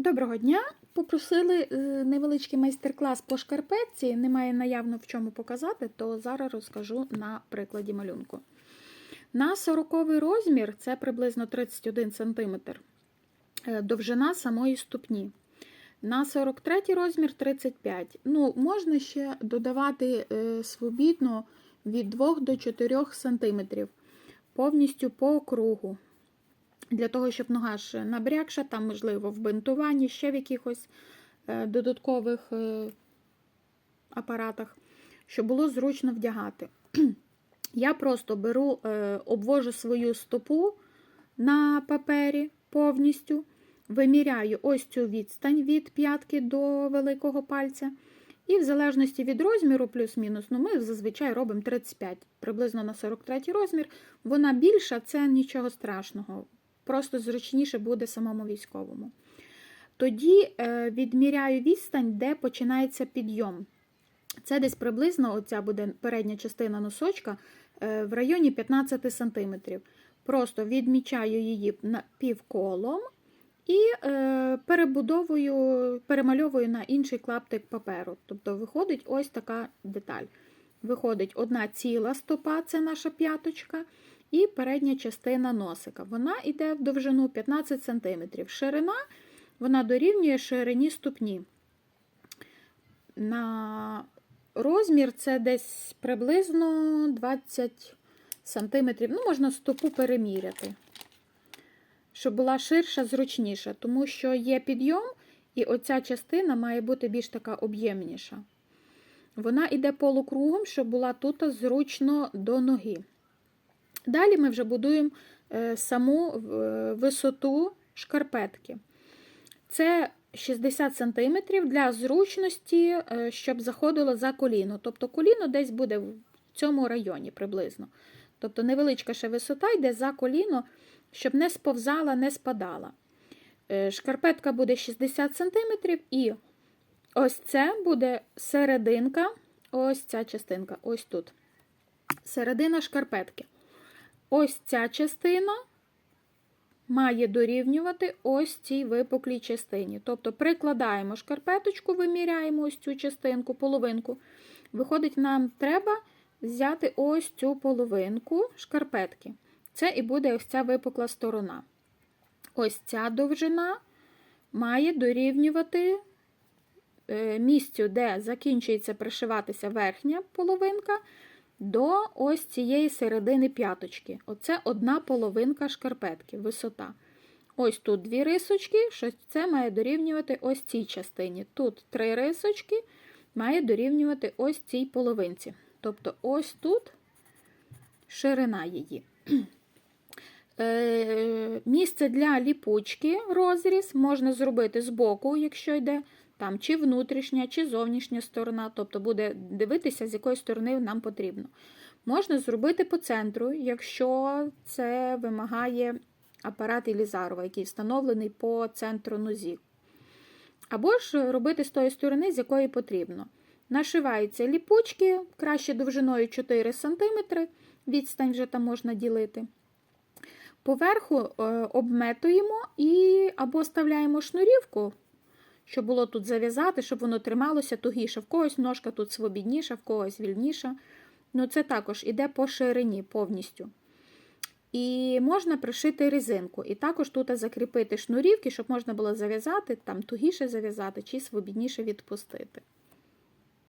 Доброго дня! Попросили е, невеличкий майстер-клас по шкарпетці. Немає наявно в чому показати, то зараз розкажу на прикладі малюнку. На 40 розмір це приблизно 31 см е, довжина самої ступні. На 43 розмір 35 Ну, Можна ще додавати е, свобідно від 2 до 4 см повністю по кругу. Для того, щоб нога ж набрякша, там, можливо, в бинтуванні, ще в якихось е, додаткових е, апаратах, щоб було зручно вдягати. Я просто беру, е, обвожу свою стопу на папері повністю, виміряю ось цю відстань від п'ятки до великого пальця. І в залежності від розміру, плюс-мінус, ну ми зазвичай робимо 35, приблизно на 43 розмір. Вона більша, це нічого страшного просто зручніше буде самому військовому. Тоді е, відміряю відстань, де починається підйом. Це десь приблизно оця буде передня частина носочка е, в районі 15 см. Просто відмічаю її півколом і е, перебудовую, перемальовую на інший клаптик паперу. Тобто виходить ось така деталь. Виходить одна ціла стопа, це наша п'яточка. І передня частина носика. Вона йде в довжину 15 см. Ширина вона дорівнює ширині ступні. На розмір це десь приблизно 20 см. Ну, можна стопу переміряти, щоб була ширша, зручніша, тому що є підйом, і оця частина має бути більш така об'ємніша. Вона йде полукругом, щоб була тут зручно до ноги. Далі ми вже будуємо е, саму е, висоту шкарпетки. Це 60 см для зручності, е, щоб заходило за коліно. Тобто коліно десь буде в цьому районі приблизно. Тобто невеличка ще висота йде за коліно, щоб не сповзала, не спадала. Шкарпетка буде 60 см, і ось це буде серединка, ось ця частинка, ось тут. Середина шкарпетки. Ось ця частина має дорівнювати ось цій випуклій частині. Тобто прикладаємо шкарпеточку, виміряємо ось цю частинку, половинку. Виходить, нам треба взяти ось цю половинку шкарпетки. Це і буде ось ця випукла сторона. Ось ця довжина має дорівнювати е, місцю, де закінчується пришиватися верхня половинка до ось цієї середини п'яточки. Оце одна половинка шкарпетки, висота. Ось тут дві рисочки, що це має дорівнювати ось цій частині. Тут три рисочки має дорівнювати ось цій половинці. Тобто, ось тут ширина її. Е, місце для ліпучки розріз можна зробити збоку, якщо йде там чи внутрішня, чи зовнішня сторона, тобто буде дивитися, з якої сторони нам потрібно. Можна зробити по центру, якщо це вимагає апарат Ілізарова, який встановлений по центру нозі. Або ж робити з тої сторони, з якої потрібно. Нашиваються ліпучки, краще довжиною 4 см, відстань вже там можна ділити. Поверху е, обметуємо і або ставляємо шнурівку щоб було тут зав'язати, щоб воно трималося тугіше. В когось ножка тут свобідніша, в когось вільніша. Ну, Це також іде по ширині повністю. І можна пришити резинку. І також тут закріпити шнурівки, щоб можна було зав'язати, там тугіше зав'язати чи свобідніше відпустити.